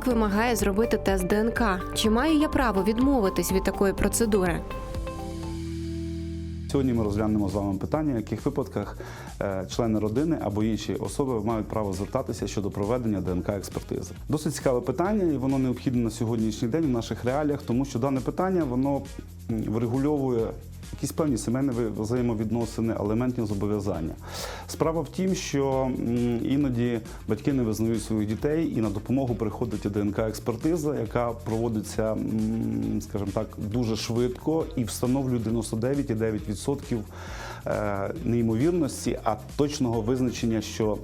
Чоловік вимагає зробити тест ДНК. Чи маю я право відмовитись від такої процедури? Сьогодні ми розглянемо з вами питання, в яких випадках е, члени родини або інші особи мають право звертатися щодо проведення ДНК-експертизи. Досить цікаве питання, і воно необхідне на сьогоднішній день в наших реаліях, тому що дане питання воно врегульовує якісь певні сімейні взаємовідносини, елементні зобов'язання. Справа в тім, що іноді батьки не визнають своїх дітей, і на допомогу приходить ДНК-експертиза, яка проводиться, скажімо так, дуже швидко і встановлює 99,9% е, неймовірності, а точного визначення, що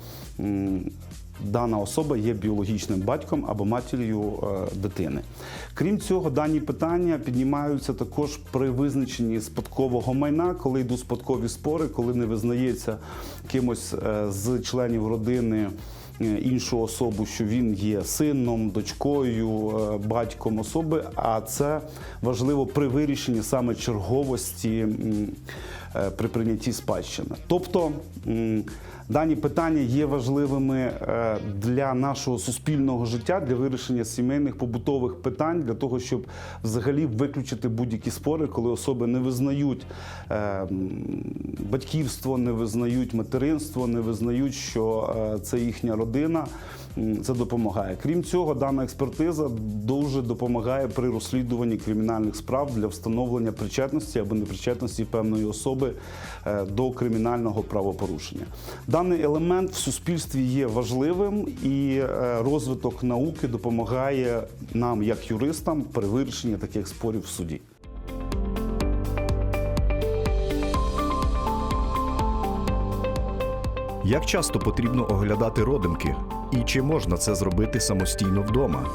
дана особа є біологічним батьком або матір'ю е, дитини. Крім цього, дані питання піднімаються також при визначенні спадкового майна, коли йдуть спадкові спори, коли не визнається кимось е, з членів родини. е, Іншу особу, що він є сином, дочкою, батьком особи, а це важливо при вирішенні саме черговості при прийнятті спадщини. Тобто дані питання є важливими е, для нашого суспільного життя, для вирішення сімейних побутових питань, для того, щоб взагалі виключити будь-які спори, коли особи не визнають е, батьківство, не визнають материнство, не визнають, що е, це їхня родина. Це допомагає. Крім цього, дана експертиза дуже допомагає при розслідуванні кримінальних справ для встановлення причетності або непричетності певної особи е, до кримінального правопорушення. Даний елемент в суспільстві є важливим, і е, розвиток науки допомагає нам, як юристам, при вирішенні таких спорів в суді. Як часто потрібно оглядати родимки? І чи можна це зробити самостійно вдома?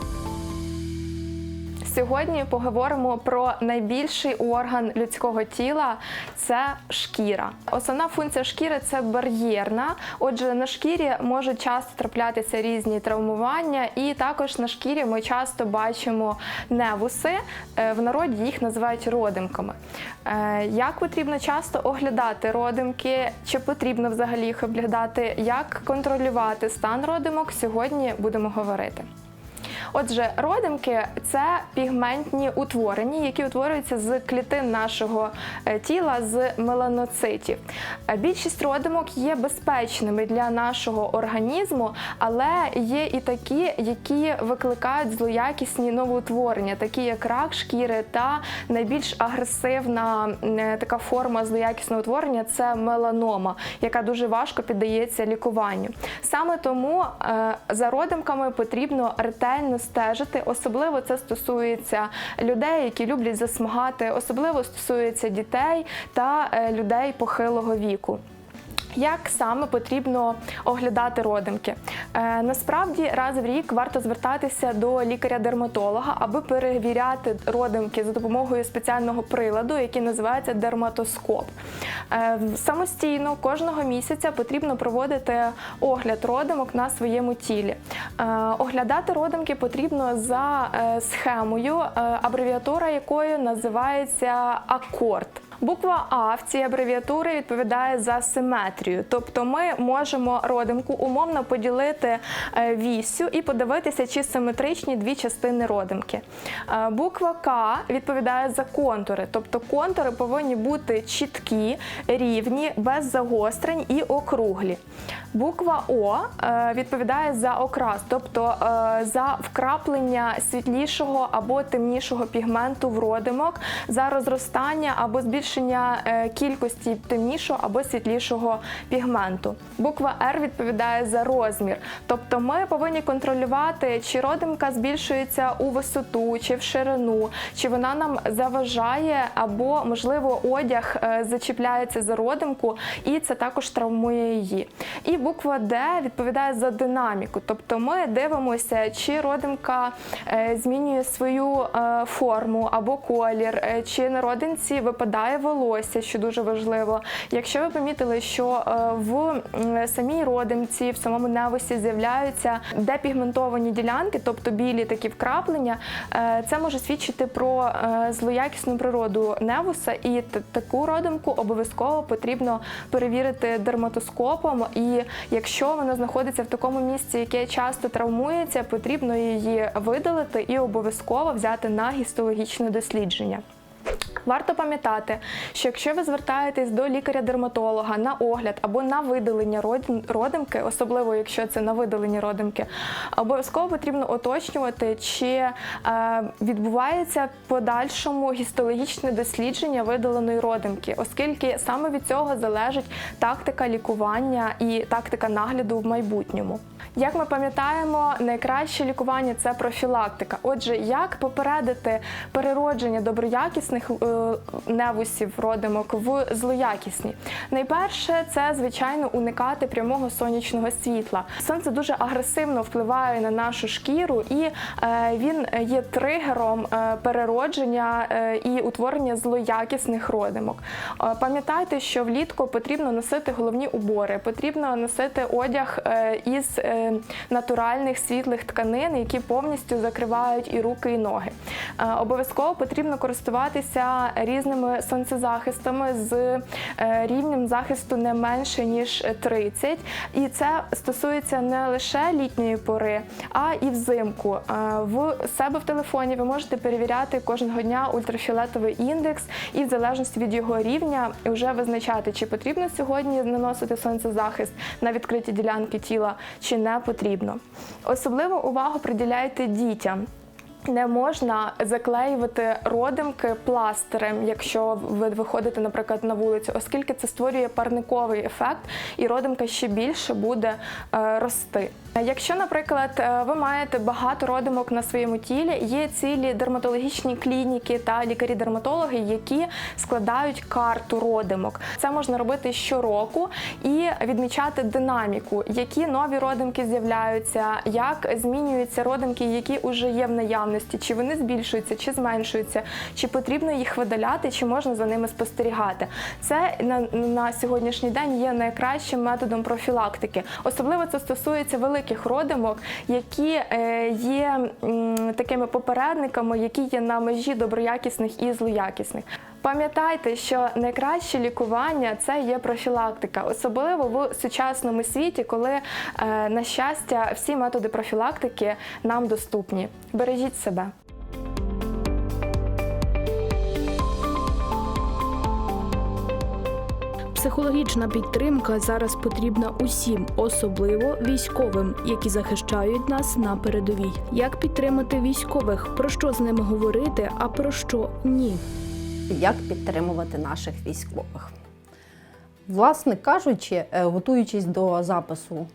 Сьогодні поговоримо про найбільший орган людського тіла це шкіра. Основна функція шкіри це бар'єрна. Отже, на шкірі можуть часто траплятися різні травмування, і також на шкірі ми часто бачимо невуси. Е, В народі їх називають родимками. Е, Як потрібно часто оглядати родимки? Чи потрібно взагалі їх оглядати? Як контролювати стан родимок? Сьогодні будемо говорити. Отже, родимки це пігментні утворення, які утворюються з клітин нашого е, тіла з меланоцитів. Е, Більшість родимок є безпечними для нашого організму, але є і такі, які викликають злоякісні новоутворення, такі як рак шкіри та найбільш агресивна е, така форма злоякісного утворення це меланома, яка дуже важко піддається лікуванню. Саме тому за родимками потрібно ретельно стежити. Особливо це стосується людей, які люблять засмагати, особливо стосується дітей та е, людей похилого віку. Як саме потрібно оглядати родимки? Е, насправді раз в рік варто звертатися до лікаря-дерматолога, аби перевіряти родимки за допомогою спеціального приладу, який називається дерматоскоп. Е, самостійно кожного місяця потрібно проводити огляд родимок на своєму тілі. Е, оглядати родимки потрібно за е, схемою, е, абревіатура якої називається акорд. Буква А в цій абревіатурі відповідає за симетрію, тобто ми можемо родимку умовно поділити е, вісю і подивитися, чи симетричні дві частини родимки. Е, Буква К відповідає за контури, тобто контури повинні бути чіткі, рівні, без загострень і округлі. Буква О е, відповідає за окрас, тобто за вкраплення світлішого або темнішого пігменту в родимок, за розростання або збільшення е, кількості темнішого або світлішого пігменту. Буква Р відповідає за розмір, тобто ми повинні контролювати, чи родимка збільшується у висоту чи в ширину, чи вона нам заважає, або можливо одяг е, зачіпляється за родимку, і це також травмує її. І буква Д відповідає за динаміку, тобто ми дивимося, чи родимка е, змінює свою форму або колір, чи на родинці випадає волосся, що дуже важливо. Якщо ви помітили, що е, в самій родимці, в самому невусі з'являються депігментовані ділянки, тобто білі такі вкраплення, е, це може свідчити про е, злоякісну природу невуса, і таку родимку обов'язково потрібно перевірити дерматоскопом. І якщо вона знаходиться в такому місці, яке часто травмується, потрібно її видалити і обов'язково взяти на гістологічне дослідження. Варто пам'ятати, що якщо ви звертаєтесь до лікаря-дерматолога на огляд або на видалення родимки, особливо якщо це на видалення родимки, обов'язково потрібно уточнювати, чи е, відбувається подальшому гістологічне дослідження видаленої родимки, оскільки саме від цього залежить тактика лікування і тактика нагляду в майбутньому. Як ми пам'ятаємо, найкраще лікування це профілактика. Отже, як попередити переродження доброякісних е, невусів родимок в злоякісні? Найперше, це звичайно уникати прямого сонячного світла. Сонце дуже агресивно впливає на нашу шкіру, і е, він є тригером е, переродження е, і утворення злоякісних родимок. Е, Пам'ятайте, що влітку потрібно носити головні убори, потрібно носити одяг е, із е, натуральних світлих тканин, які повністю закривають і руки, і ноги. Е, Обов'язково потрібно користуватися різними сонцезахистами з е, рівнем захисту не менше ніж 30. І це стосується не лише літньої пори, а і взимку. Е, В себе в телефоні ви можете перевіряти кожного дня ультрафіолетовий індекс, і в залежності від його рівня вже визначати, чи потрібно сьогодні наносити сонцезахист на відкриті ділянки тіла, чи не потрібно. Особливу увагу приділяйте дітям. Не можна заклеювати родимки пластирем, якщо ви виходите, наприклад, на вулицю, оскільки це створює парниковий ефект, і родимка ще більше буде е, рости. Якщо, наприклад, е, ви маєте багато родимок на своєму тілі, є цілі дерматологічні клініки та лікарі-дерматологи, які складають карту родимок. Це можна робити щороку і відмічати динаміку, які нові родимки з'являються, як змінюються родимки, які вже є в наявності, чи вони збільшуються, чи зменшуються, чи потрібно їх видаляти, чи можна за ними спостерігати. Це на, на сьогоднішній день є найкращим методом профілактики. Особливо це стосується великих родимок, які е, є такими попередниками, які є на межі доброякісних і злоякісних. Пам'ятайте, що найкраще лікування це є профілактика, особливо в сучасному світі, коли, е, на щастя, всі методи профілактики нам доступні. Бережіть себе. Психологічна підтримка зараз потрібна усім, особливо військовим, які захищають нас на передовій. Як підтримати військових? Про що з ними говорити, а про що ні? як підтримувати наших військових. Власне кажучи, е, готуючись до запису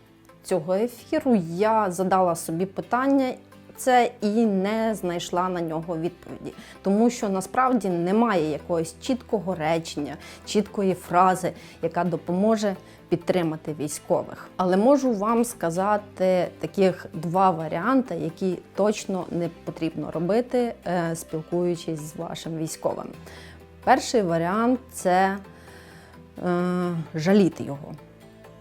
цього ефіру, я задала собі питання. Це і не знайшла на нього відповіді, тому що насправді немає якогось чіткого речення, чіткої фрази, яка допоможе підтримати військових. Але можу вам сказати таких два варіанти, які точно не потрібно робити, е, спілкуючись з вашим військовим. Перший варіант це е, жаліти його.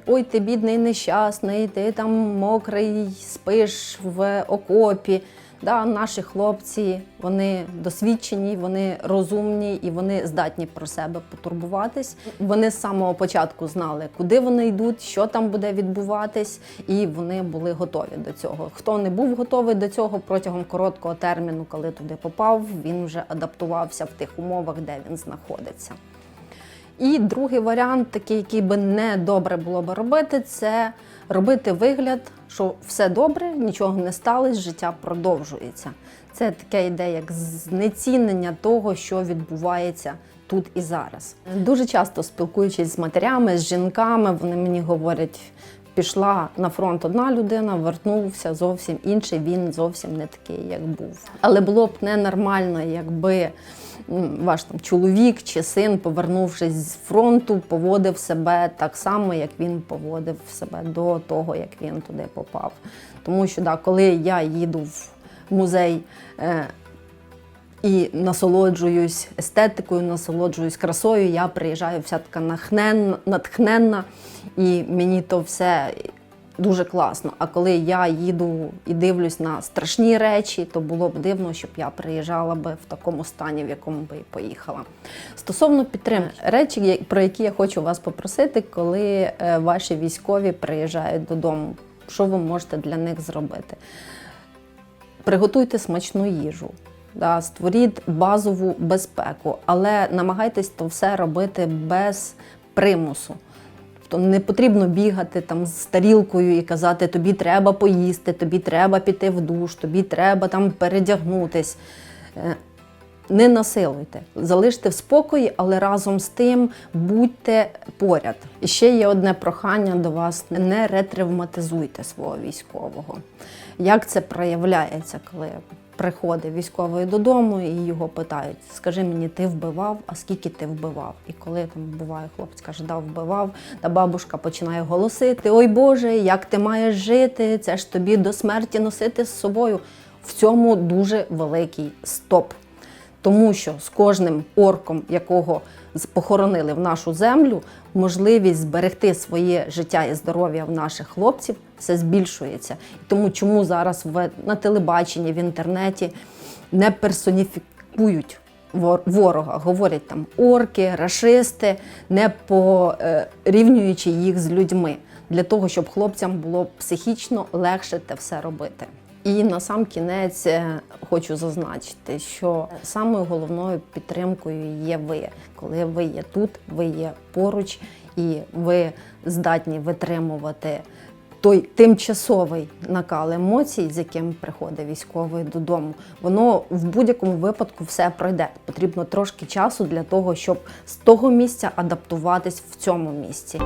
Ой, ти бідний нещасний, ти там мокрий, спиш в окопі. Да, наші хлопці вони досвідчені, вони розумні і вони здатні про себе потурбуватись. Вони з самого початку знали, куди вони йдуть, що там буде відбуватись, і вони були готові до цього. Хто не був готовий до цього протягом короткого терміну, коли туди попав, він вже адаптувався в тих умовах, де він знаходиться. І другий варіант, такий, який би не добре було би робити, це робити вигляд, що все добре, нічого не сталося, життя продовжується. Це таке йде як знецінення того, що відбувається тут і зараз. Дуже часто спілкуючись з матерями, з жінками, вони мені говорять. Пішла на фронт одна людина, вернувся зовсім інший. Він зовсім не такий, як був. Але було б ненормально, якби ваш там чоловік чи син, повернувшись з фронту, поводив себе так само, як він поводив себе до того, як він туди попав. Тому що да, коли я їду в музей е, і насолоджуюсь естетикою, насолоджуюсь красою. Я приїжджаю вся така нахненна, натхненна, і мені то все дуже класно. А коли я їду і дивлюсь на страшні речі, то було б дивно, щоб я приїжджала би в такому стані, в якому би і поїхала. Стосовно підтримки, речі, про які я хочу вас попросити, коли е, ваші військові приїжджають додому, що ви можете для них зробити? Приготуйте смачну їжу. Да, створіть базову безпеку, але намагайтесь то все робити без примусу. Тобто не потрібно бігати там з тарілкою і казати, тобі треба поїсти, тобі треба піти в душ, тобі треба там передягнутись. Е, Не насилуйте, залиште в спокої, але разом з тим будьте поряд. І ще є одне прохання до вас: не ретравматизуйте свого військового. Як це проявляється, коли приходить військовий додому і його питають: скажи мені, ти вбивав, а скільки ти вбивав? І коли там буває, хлопець каже, да, вбивав, та бабушка починає голосити: Ой Боже, як ти маєш жити? Це ж тобі до смерті носити з собою. В цьому дуже великий стоп. Тому що з кожним орком, якого похоронили в нашу землю, можливість зберегти своє життя і здоров'я в наших хлопців все збільшується. Тому чому зараз в, на телебаченні, в інтернеті не персоніфікують ворога, говорять там орки, рашисти, не порівнюючи їх з людьми, для того, щоб хлопцям було психічно легше те все робити. І на сам кінець е, хочу зазначити, що самою головною підтримкою є ви, коли ви є тут, ви є поруч, і ви здатні витримувати той тимчасовий накал емоцій, з яким приходить військовий додому. Воно в будь-якому випадку все пройде. Потрібно трошки часу для того, щоб з того місця адаптуватись в цьому місці.